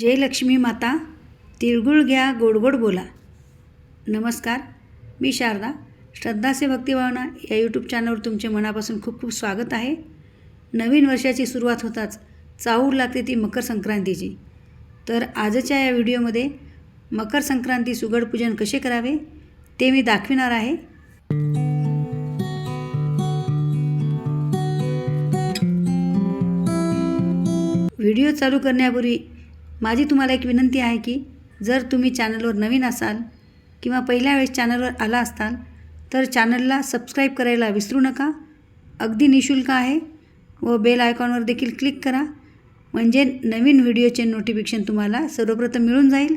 जय लक्ष्मी माता तिळगुळ घ्या गोडगोड बोला. नमस्कार मी शारदा. श्रद्धाचे भक्तिभावना या यूट्यूब चॅनलवर तुमचे मनापासून खूप खूप स्वागत आहे. नवीन वर्षाची सुरुवात होताच चाहूल लागते ती मकर संक्रांतीची. तर आजच्या या व्हिडिओमध्ये मकर संक्रांती सुगड पूजन कसे करावे ते मी दाखविणार आहे. व्हिडिओ चालू करण्यापूर्वी माझी तुम्हाला एक विनंती आहे की जर तुम्ही चॅनलवर नवीन असाल किंवा पहिल्या वेळेस चॅनलवर आला असाल तर चॅनलला सबस्क्राईब करायला विसरू नका. अगदी निशुल्क आहे व बेल आयकॉनवर देखील क्लिक करा. म्हणजे नवीन व्हिडिओचे नोटिफिकेशन तुम्हाला सर्वप्रथम मिळून जाईल.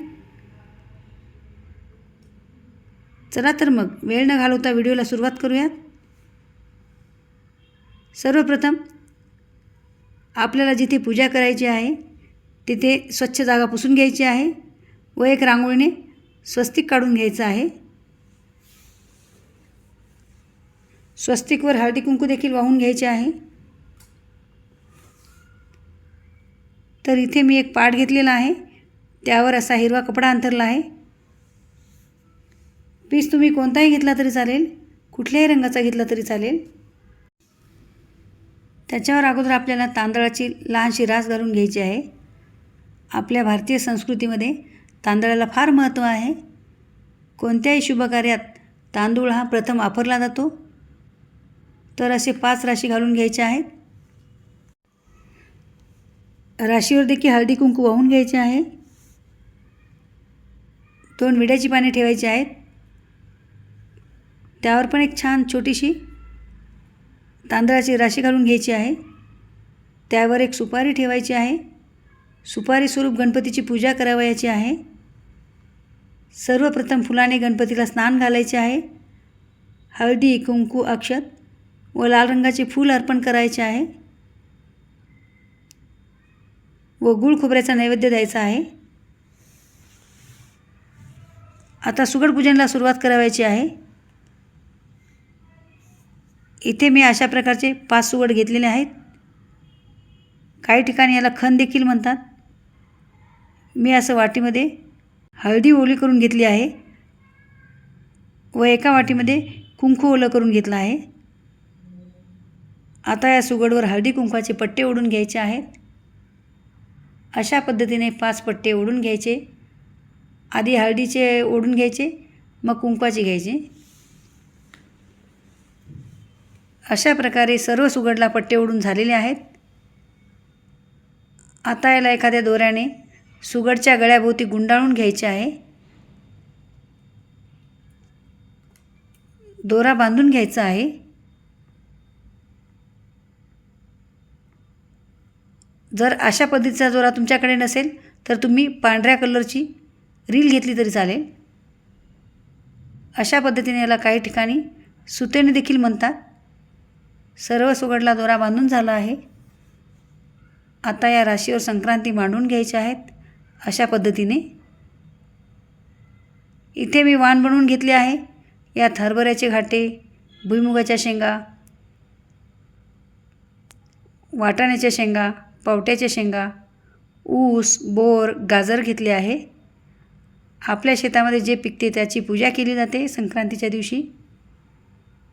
चला तर मग वेळ न घालवता व्हिडिओला सुरुवात करूयात. सर्वप्रथम आपल्याला जिथे पूजा करायची आहे तिथे स्वच्छ जागा पुसून घ्यायची आहे व एक रांगोळीने स्वस्तिक काढून घ्यायचं आहे. स्वस्तिकवर हळदी कुंकू देखील वाहून घ्यायचे आहे. तर इथे मी एक पाट घेतलेला आहे. त्यावर असा हिरवा कपडा अंतरला आहे. पीस तुम्ही कोणताही घेतला तरी चालेल कुठल्याही रंगाचा घेतला तरी चालेल. त्याच्यावर अगोदर आपल्याला तांदळाची लहानशी रास घालून घ्यायची आहे. आपल्या भारतीय संस्कृतीमध्ये तांदळाला फार महत्त्व आहे. कोणत्याही शुभकार्यात तांदूळ हा प्रथम वापरला जातो. तर असे पाच राशी घालून घ्यायचे आहेत. राशीवर देखील हळदी कुंकू वाहून घ्यायचे आहे. दोन विड्याची पाने ठेवायची आहेत. त्यावर पण एक छान छोटीशी तांदळाची राशी घालून घ्यायची आहे. त्यावर एक सुपारी ठेवायची आहे. सुपारी स्वरूप गणपतीची पूजा करावयाची आहे. सर्वप्रथम फुलाने गणपतीला स्नान घालायचे आहे. हळदी कुंकू अक्षत व लाल रंगाचे फूल अर्पण करायचे आहे. व गुळ खोबऱ्याचा नैवेद्य द्यायचा आहे. आता सुगड पूजनला सुरुवात करावायची आहे. इथे मी अशा प्रकारचे पाच सुगड घेतलेले आहेत. काही ठिकाणी याला खण देखील म्हणतात. मी असं वाटीमध्ये हळदी ओली करून घेतली आहे व एका वाटीमध्ये कुंकू ओलं करून घेतलं आहे. आता या सुगडवर हळदी कुंकवाचे पट्टे ओढून घ्यायचे आहेत. अशा पद्धतीने पाच पट्टे ओढून घ्यायचे. आधी हळदीचे ओढून घ्यायचे मग कुंकवाचे घ्यायचे. अशा प्रकारे सर्व सुगडला पट्टे ओढून झालेले आहेत. आता याला एखाद्या दोऱ्याने सुगडच्या गळ्याभोवती गुंडाळून घ्यायचे आहे. दोरा बांधून घ्यायचा आहे. जर अशा पद्धतीचा दोरा तुमच्याकडे नसेल तर तुम्ही पांढऱ्या कलरची रील घेतली तरी चालेल. अशा पद्धतीने याला काही ठिकाणी सुतेने देखील म्हणतात. सर्व सुगडला दोरा बांधून झाला आहे. आता या राशीवर संक्रांती मांडून घ्यायच्या आहेत. अशा पद्धतीने. इथे मी वाण बनवून घेतले आहे. यात हरभऱ्याचे घाटे भुईमुगाच्या शेंगा वाटाण्याच्या शेंगा पावट्याच्या शेंगा ऊस बोर गाजर घेतले आहे. आपल्या शेतामध्ये जे पिकते त्याची पूजा केली जाते संक्रांतीच्या दिवशी.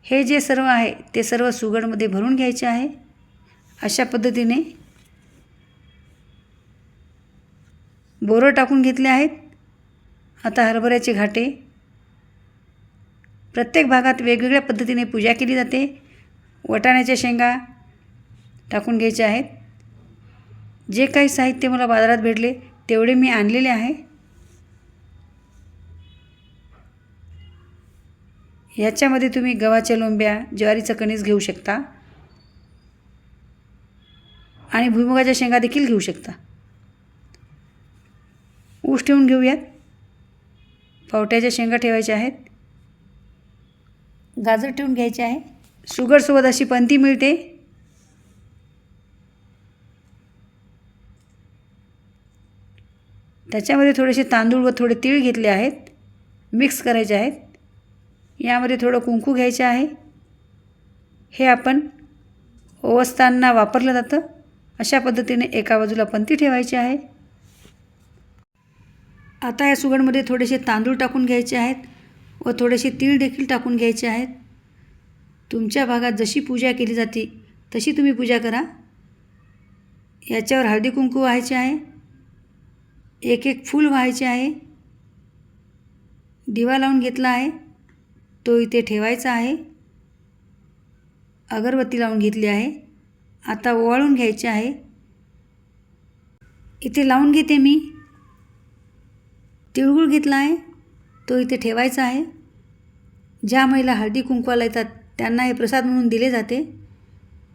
हे जे सर्व आहे ते सर्व सुगडमध्ये भरून घ्यायचे आहे. अशा पद्धतीने बोरं टाकून घेतले आहेत. आता हरभऱ्याचे घाटे. प्रत्येक भागात वेगवेगळ्या पद्धतीने पूजा केली जाते. वटाण्याच्या शेंगा टाकून घ्यायचे आहेत. जे काही साहित्य मला बाजारात भेटले तेवढे मी आणलेले आहे. याच्यामध्ये तुम्ही गव्हाच्या लोंब्या ज्वारीचं कणीस घेऊ शकता. आणि भुईमुगाच्या शेंगा देखील घेऊ शकता. ठेवून घेऊयात. पावट्याच्या शेंगा ठेवायच्या आहेत. गाजर ठेवून घ्यायचे आहे. शुगरसोबत अशी पंती मिळते. त्याच्यामध्ये थोडेसे तांदूळ व थोडे तीळ घेतले आहेत. मिक्स करायचे आहेत. यामध्ये थोडं कुंकू घ्यायचे आहे. हे आपण ओवसताना वापरलं जातं. अशा पद्धतीने एका बाजूला पंती ठेवायची आहे. आता या सुगडमध्ये थोडेसे तांदूळ टाकून घ्यायचे आहेत व थोडेसे तीळ देखील टाकून घ्यायचे आहेत. तुमच्या भागात जशी पूजा केली जाते तशी तुम्ही पूजा करा. याच्यावर हळदी कुंकू व्हायचे आहे. एक एक फूल व्हायचे आहे. दिवा लावून घेतला आहे. तो इथे ठेवायचा आहे. अगरबत्ती लावून घेतली आहे. आता ओवाळून घ्यायचे आहे. इथे लावून घेते मी. तिळगुळ घेतला आहे. तो इथे ठेवायचा आहे. ज्या महिला हळदी कुंकवाला येतात त्यांना हे प्रसाद म्हणून दिले जाते.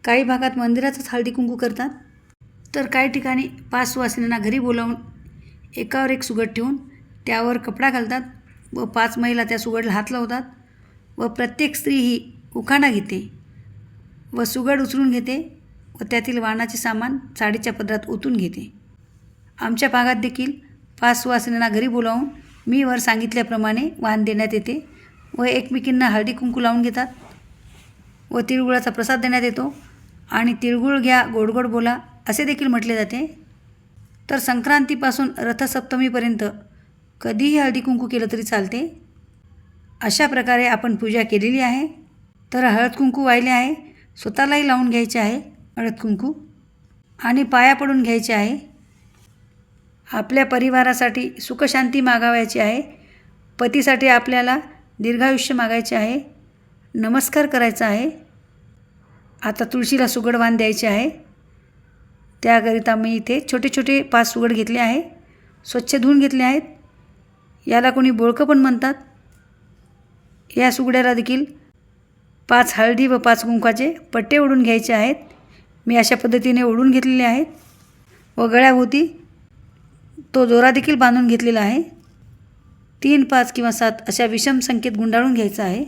काही भागात मंदिरातच हळदी कुंकू करतात. तर काही ठिकाणी पाच सुवासिनींना घरी बोलावून एकावर एक सुगड ठेवून त्यावर कपडा घालतात व पाच महिला त्या सुगडला हात लावतात व प्रत्येक स्त्री ही उखाणा घेते व सुगड उचलून घेते व त्यातील वाणाचे सामान साडीच्या पदरात ओतून घेते. आमच्या भागात देखील पाच सुवासिनींना घरी बोलावून मी वर सांगितल्याप्रमाणे वाण देण्यात येते व एकमेकींना हळदी कुंकू लावून घेतात व तिळगुळाचा प्रसाद देण्यात येतो आणि तिळगुळ घ्या गोड गोड बोला असे देखील म्हटले जाते. तर संक्रांतीपासून रथसप्तमीपर्यंत कधीही हळदी कुंकू केलं तरी चालते. अशा प्रकारे आपण पूजा केलेली आहे. तर हळद कुंकू वाहिले आहे. स्वतःलाही लावून घ्यायचे आहे हळद कुंकू आणि पाया पडून घ्यायचे आहे. आपल्या परिवारासाठी सुखशांती मागावायची आहे. पतीसाठी आपल्याला दीर्घायुष्य मागायचे आहे. नमस्कार करायचा आहे. आता तुळशीला सुगडवान द्यायचे आहे. त्याकरिता मी इथे छोटे छोटे पाच सुगड घेतले आहे. स्वच्छ धुवून घेतले आहेत. याला कोणी बोळकं पण म्हणतात. या सुगड्याला देखील पाच हळदी व पाच कुंकाचे पट्टे ओढून घ्यायचे आहेत. मी अशा पद्धतीने ओढून घेतलेले आहेत. व गळ्याभोवती तो जोरा देखील बांधून घेतलेला आहे. तीन पाच किंवा सात अशा विषम संख्येत गुंडाळून घ्यायचा आहे.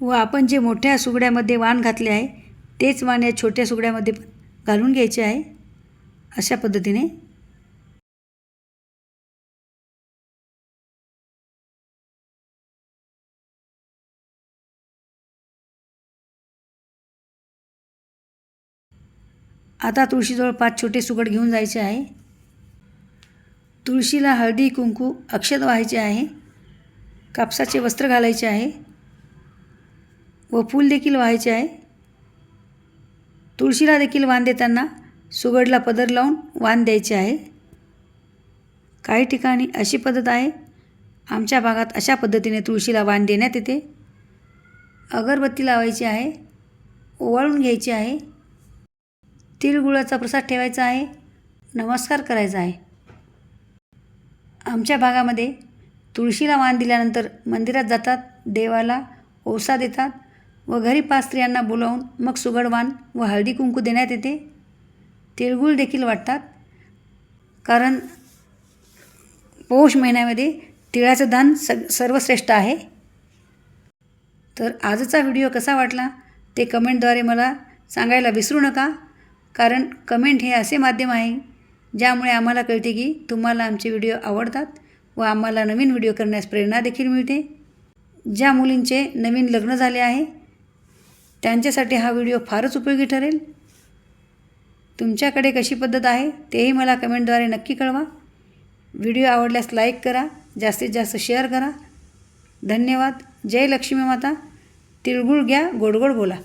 व आपण जे मोठ्या सुगड्यामध्ये वाण घातले आहे तेच वाण या छोट्या सुगड्यामध्ये घालून घ्यायचे आहे. अशा पद्धतीने आता तुळशीजवळ पाच छोटे सुगड घेऊन जायचे आहे. तुळशीला हळदी कुंकू अक्षत व्हायचे आहे. कापसाचे वस्त्र घालायचे आहे. व फूल देखील व्हायचे आहे. तुळशीला देखील वाण देताना सुगडला पदर लावून वाण द्यायचे आहे. काही ठिकाणी अशी पद्धत आहे. आमच्या भागात अशा पद्धतीने तुळशीला वाण देण्यात येते. अगरबत्ती लावायची आहे. ओवाळून घ्यायची आहे. तिळगुळाचा प्रसाद ठेवायचा आहे. नमस्कार करायचा आहे. आमच्या भागामध्ये तुळशीला वाण दिल्यानंतर मंदिरात जातात देवाला ओसा देतात व घरी पाच स्त्रियांना बोलावून मग सुगडवान व हळदी कुंकू देण्यात येते. तिळगुळ देखील वाटतात. कारण पौष महिन्यामध्ये तिळाचं दान स सर्वश्रेष्ठ आहे. तर आजचा व्हिडिओ कसा वाटला ते कमेंटद्वारे मला सांगायला विसरू नका. कारण कमेंट हे असे माध्यम आहे ज्यामुळे आम्हाला कळते की तुम्हाला आमचे व्हिडिओ आवडतात व आम्हाला नवीन व्हिडिओ करण्यास प्रेरणा देखील मिळते. ज्या मुलींचे नवीन लग्न झाले आहे त्यांच्यासाठी हा व्हिडिओ फारच उपयोगी ठरेल. तुमच्याकडे कशी पद्धत आहे तेही मला कमेंटद्वारे नक्की कळवा. व्हिडिओ आवडल्यास लाईक करा जास्तीत जास्त शेअर करा. धन्यवाद. जय लक्ष्मी माता. तिळगुळ घ्या गोड गोड बोला.